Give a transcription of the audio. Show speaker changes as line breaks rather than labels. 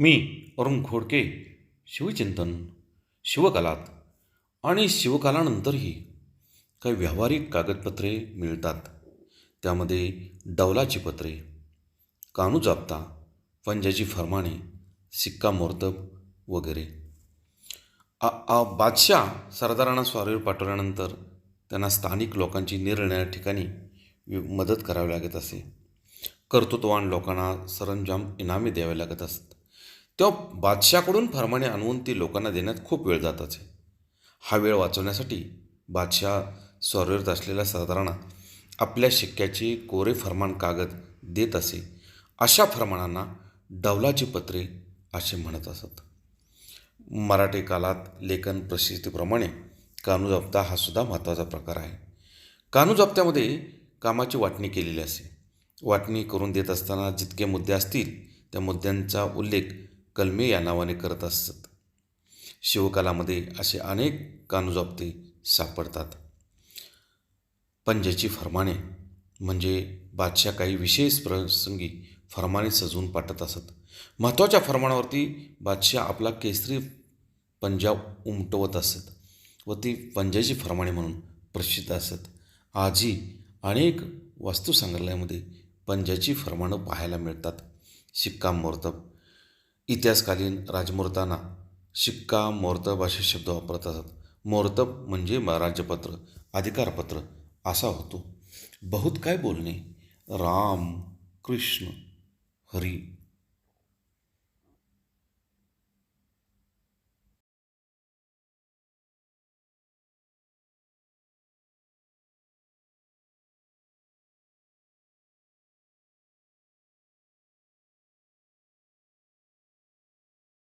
मी अरुण खोडके शिवचिंतन शिवकलात आणि शिवकालानंतरही काही व्यावहारिक कागदपत्रे मिळतात. त्यामध्ये डौलाची पत्रे कानूजाप्ता पंजाची फरमाने शिक्कामोर्तब वगैरे. आ आ बादशाह सरदारांना स्वारीवर पाठवल्यानंतर त्यांना स्थानिक लोकांची निरनिराळ्या ठिकाणी मदत करावी लागत असे. कर्तृत्ववान लोकांना सरंजाम इनामे द्यावे लागत असत तेव्हा बादशाकडून फरमाने आणून ती लोकांना देण्यात खूप वेळ जात असे हा वेळ वाचवण्यासाठी बादशाह स्वारीवर असलेल्या सरदारांना आपल्या शिक्क्याचे कोरे फरमान कागद देत असे अशा फरमानांना डवलाची पत्रे असे म्हणत असत. मराठी काळात लेखन प्रसिद्धीप्रमाणे कानूजप्ता हा सुद्धा महत्त्वाचा प्रकार आहे. कानूजप्त्यामध्ये कामाची वाटणी केलेली असे वाटणी करून देत असताना जितके मुद्दे असतील त्या मुद्द्यांचा उल्लेख कलमे या नावाने करत असत. शिवकालामध्ये असे अनेक कानूजप्ते सापडतात. पंजाची फरमाने म्हणजे बादशाह काही विशेष प्रसंगी फरमाने सजवून पाठत असत. महत्त्वाच्या फरमानावरती बादशाह आपला केसरी पंजा उमटवत असत व ती पंजाची फरमाने म्हणून प्रसिद्ध असत. आजही अनेक वास्तुसंग्रहालयामध्ये पंजाची फरमानं पाहायला मिळतात. शिक्कामोर्तब इतिहासकालीन राजमुहूर्तांना शिक्का मोर्तब असे शब्द वापरत असत. मोर्तब म्हणजे म- राज्यपत्र अधिकारपत्र असा होतो. बहुत काय बोलणे? राम कृष्ण हरी